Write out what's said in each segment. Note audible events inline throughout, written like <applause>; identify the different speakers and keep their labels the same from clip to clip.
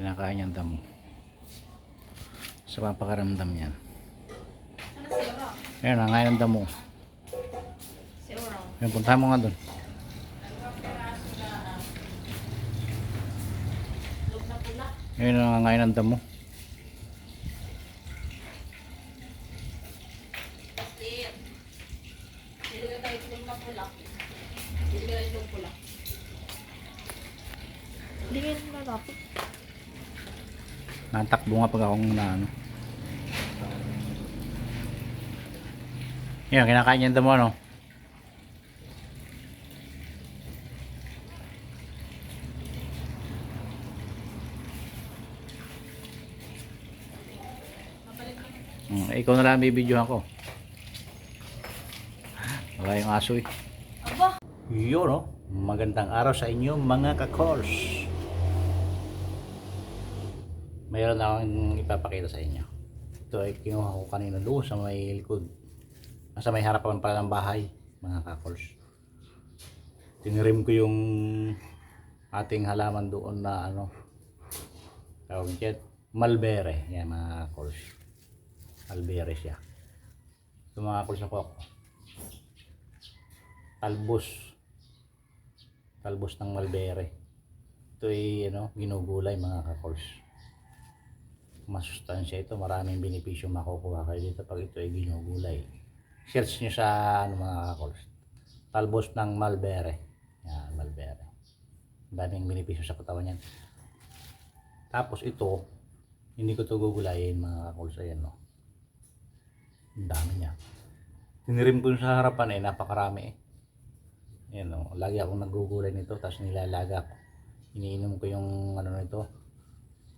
Speaker 1: Kinakain ang damo. Sa papakaramdam niyan.
Speaker 2: Ano si Oro?
Speaker 1: Ayun, nangain ang damo. Ayun, puntahan mo nga doon. Ayun, nangangain ang damo.
Speaker 2: Plastic. Dili ka tayo lug na pula. Dili ka tayo lug pula. Hindi ka na lapit.
Speaker 1: Natakbo nga pag akong na ano. Yan, kinakain niya ang damo, ano? Hmm, ikaw na lang bibidyohan ko. Wala yung aso eh.
Speaker 2: Aba!
Speaker 1: Yun, no? Magandang araw sa inyo mga ka-course. Mayroon akong ipapakita sa inyo. Ito ay kinuha ko kanina doon sa may likod. Nasa may harapan pala ng bahay, mga ka-course. Tinirim ko yung ating halaman doon na ano, tawag dyan, malbere. Yan mga ka-course. Malbere siya. Ito mga ka-course na po ako. Talbos talbos ng malbere. Ito ay ano, ginugulay mga kakors. Masustansya ito, maraming benepisyo makukuha kayo dito pag ito ay ginugulay. Search nyo sa ano, mga kakors. Talbos ng malbere. Yan, malbere. Daming benepisyo sa katawan yan. Tapos ito, hindi ko ito gugulayin mga kakors. Ayan no. Ang dami niya. Tinirim ko sa harapan eh, napakarami eh. Yan o, lagi akong nagugulay nito tapos nilalaga ko. Iniinom ko yung ano nito,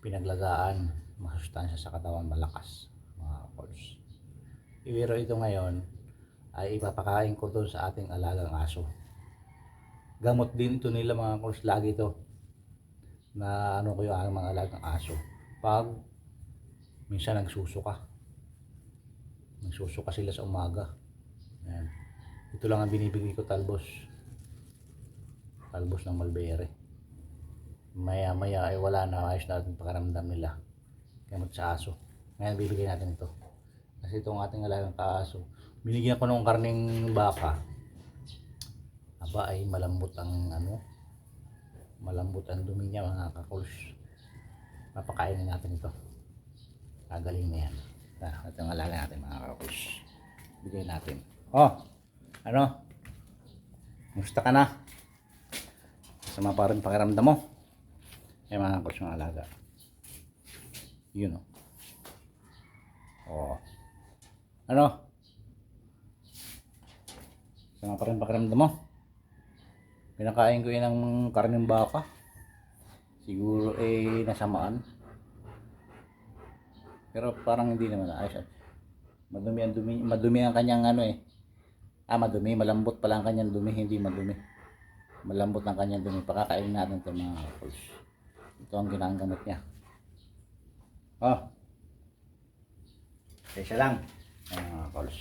Speaker 1: pinaglagaan, masustansya sa katawan, malakas, mga calls. Pero ito ngayon ay ipapakain ko doon sa ating alagang aso. Gamot din ito nila mga calls, lagi ito na ano ko yung mga alagang aso. Pag minsan nagsusuka, nagsusuka sila sa umaga. Yan. Ito lang ang binibigay ko talbos talbos ng malbere maya maya ay wala na ayos na ating pakaramdam nila gamot sa aso ngayon bibigyan natin ito. Kasi itong ating alagang kaaso binigyan ko ng karning baka. Aba ay malambot ang ano malambot ang dumi niya mga kakuls papakainin natin ito. Kagaling na yan. Ah, ito ang alaga natin mga kakuls bigay natin. Oh ano? Musta ka na? Sama pa rin pakiramdam mo. Ay mga coach ng alaga yun o oh. ano sama pa rin pakiramdam mo pinakain ko yun ng karneng baka siguro eh nasamaan pero parang hindi naman ayos madumi ang dumi madumi ang kanyang ano eh ah madumi malambot pala ang kanyang dumi hindi madumi malambot ang kanyang dumi. Pakakainin natin ito mga apples. Ito ang ginagamit niya. Oh. Isa lang. Ayan mga apples.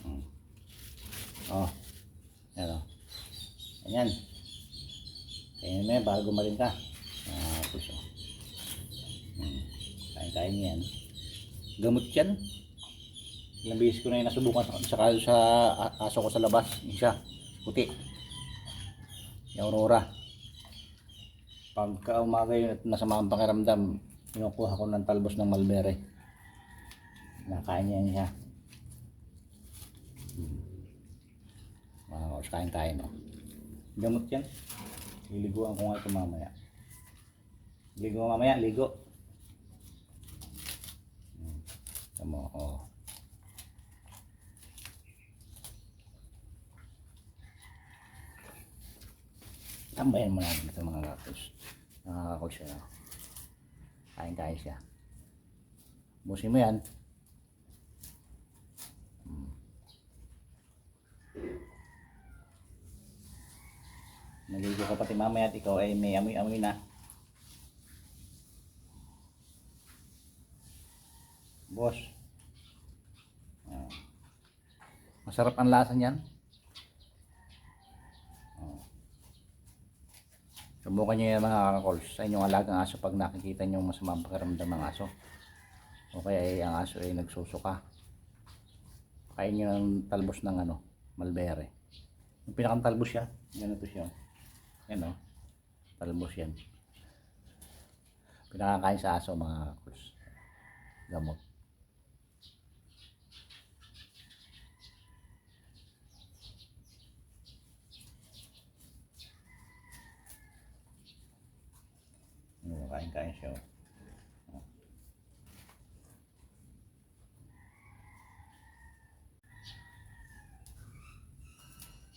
Speaker 1: Hmm. Oh. Ayan o. Ayan. Kainin mo yan bago gumaling ka. Mga apples o. Hmm. Kain-kain yan. Gamot yan. Ilang beses ko na yung nasubukan sa, sa, sa aso ko sa labas. Isa puti yung aurora pagka umaga yun at masama ang pakiramdam kinukuha ko ng talbos ng malbere nakain niya niya hmm. mga kaos kain kain no? gamot yan liliguan ko nga ito mamaya ligo mamaya ligo hmm. tamo oh tambayan mo natin ito mga kakos nakakakos siya kain kain siya. Busin mo yan. Hmm. naligo ka pati mamaya at ikaw ay may amoy amoy na. Boss. Ah. masarap ang lasa niyan Subukan nyo yan mga kakakols sa inyong alagang aso pag nakikita nyo masamang pakiramdam ng aso. O kaya ay ang aso ay nagsusuka. Kain nyo ng talbos ng ano, malbere. Yung pinakang talbos siya, ganito siya. Yan o, talbos yan. Pinakakain sa aso mga kakakols. Gamot. Yung kain-kain siya. oh.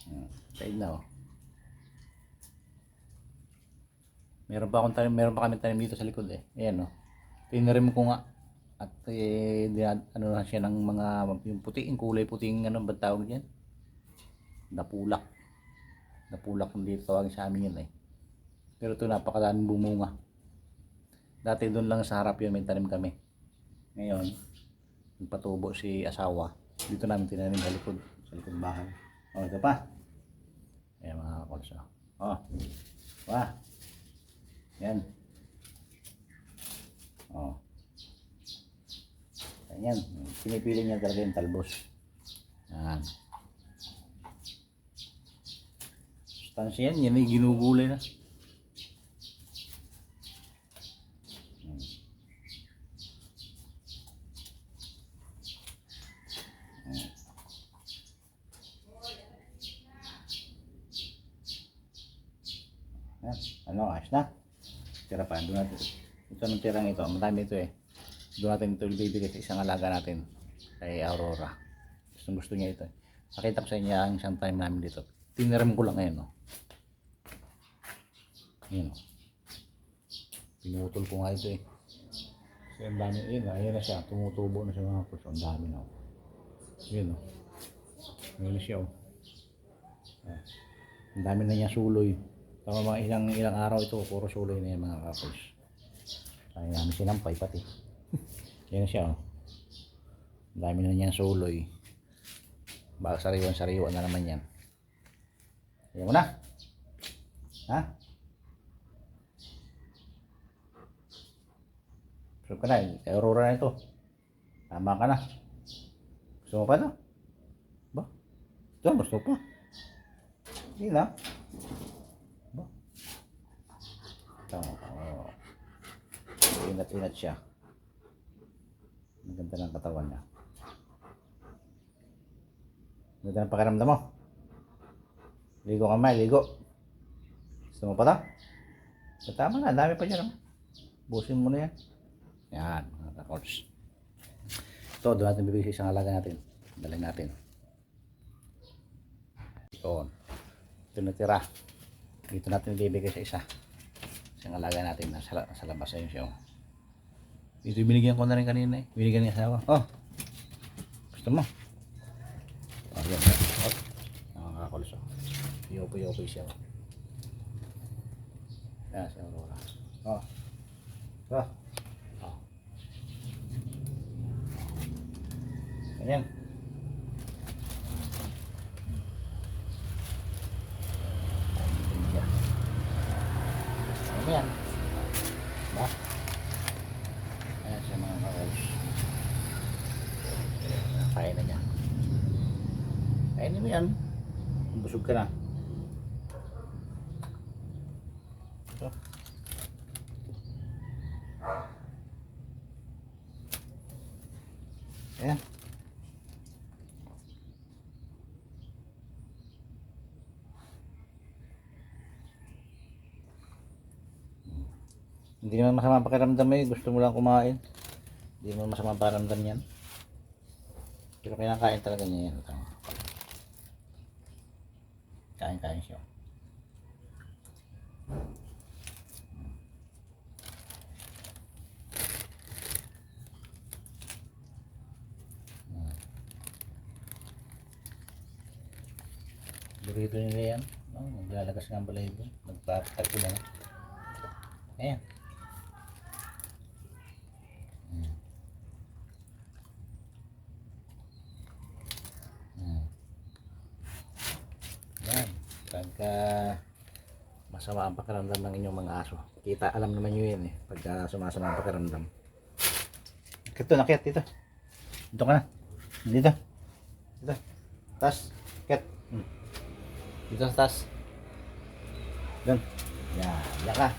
Speaker 1: Hmm, Said na oh. Meron pa akong tanim, meron pa kami tanim dito sa likod eh. Ayan oh. Tinarim ko nga. At eh, ano na siya ng mga, yung puti, yung kulay puting ano ba tawag yan? Napulak. Napulak yung dito tawagin sa amin yun eh. Pero ito napakadaming bumunga. Dati doon lang sa harap yun may tanim kami. Ngayon, nagpatubo si asawa. Dito namin tinanim sa likod. Sa likod bahay. O, ito pa. Ayan mga kakolsa. O. Wah. Yan. O. Ayan. Pinipili niya talaga yung talbos. Yan. Sustansya yan. Yan ay ginugulay na. Yan. Ano, ayos na. Tira pa. Doon natin. Ito ng tirang ito. Madami ito eh. Doon natin ito ibibigay sa isang alaga natin. Kay Aurora. Gusto gusto niya ito. Nakita ko sa inyo ang isang time namin dito. Tiniram ko lang ngayon. Oh. Ayan oh. Pinutol ko nga ito eh. Kasi ang dami. Ayun, ayun na siya. Tumutubo na siya mga puso. Ang dami na. Oh. Yun oh. Ayun na siya oh. Ah. Ang dami na niya suloy. Tama mga ilang ilang araw ito, puro suloy na yung mga couples. Kaya namin sinampay pati. <laughs> Yan siya oh. Dami na niyang suloy. Baka sariwan sariwan na naman yan. Ayan mo na. Ha? Gusto ka na, eh. Aurora na ito. Tama ka na. Gusto mo pa na? Ba? Ito, gusto pa. Hindi na. Ba? Tama ka. Oo. Inat-inat siya. Maganda ng katawan niya. Maganda ng pakiramdam mo. Ligo ka may, ligo. Gusto mo pa to? So, tama na, dami pa dyan. Oh. Busin mo na yan. Yan, mga kakols. Ito, doon natin bibigay sa isang alaga natin. Dalhin natin. Ito. Ito natira. Dito natin ibibigay sa isa. Isang alaga natin na sa, sa labas ayun siya. oh. Ito yung binigyan ko na rin kanina eh. Binigyan niya asawa. Oh. Gusto mo? Oh, yan. Oh. Nakakakulos oh. Yopo-yopo siya. oh. Yan, si Aurora. Oh. Oh. Oh. Ganyan. Ano yan? Ba? Ayan siya mga karos. Kain na niya. Kainin mo yan. Busog ka na. Ayan. Hindi naman masama pakiramdam eh. Gusto mo lang kumain. Hindi naman masama pakiramdam yan. Pero kinakain talaga niya yan. Tama. Kain-kain siya. Nila yan. Oh, naglalagas nga ang balahibo. Nagpapatag na. Ayan. Hmm. Pagka masama ang pakiramdam ng inyong mga aso. Kita, alam naman nyo yun eh, pagka sumasama ang pakiramdam. Kito, nakyat dito. Dito ka na. Dito. Dito. Tas. Ket. Hmm. Dito sa tas. Doon. Yan. Yan ka.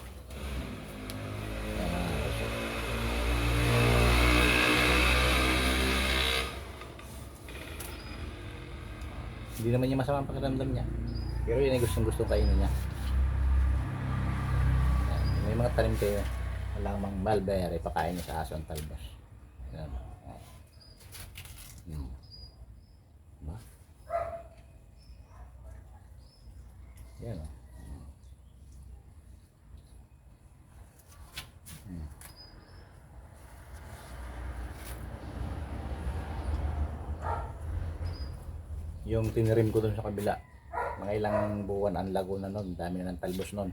Speaker 1: Hindi naman niya masama ang pakiramdam niya. Pero yun ay gustong gustong kainin niya. May mga tanim kayo. Walang mulberry, pakain niya sa aso ang talbos. Yan. Hmm. Ba? Yan o. Hmm. Yung tinirim ko dun sa kabila, mga ilang buwan ang lago na nun, dami na ng talbos nun.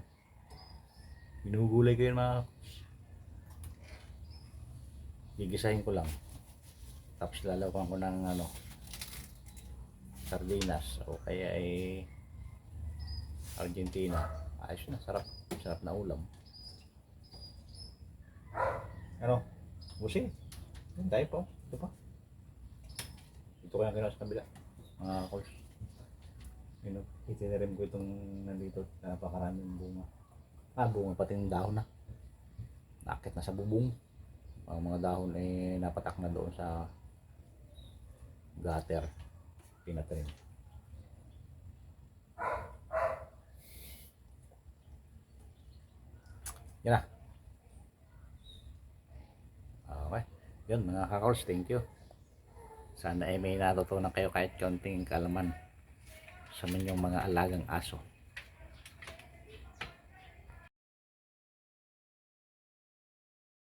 Speaker 1: Binugulay ko yun mga gigisahin ko lang. Tapos lalawan ko ng ano, sardinas o kaya ay Argentina. Ayos na, sarap. Sarap na ulam. Ano? Busi. Yan tayo po. Ito pa. Ito ko yung kinuha sa kabila. Mga calls. Yun o. Itinirim ko itong nandito. Napakaraming bunga. Ah, bunga pati ng dahon na. Nakit na sa bubong. Ang mga dahon eh napatak na doon sa gutter. Pinatrim. Yan na. Okay. Yun mga kakors, thank you. Sana ay may natutunan kayo kahit konting kalaman sa inyong mga alagang aso.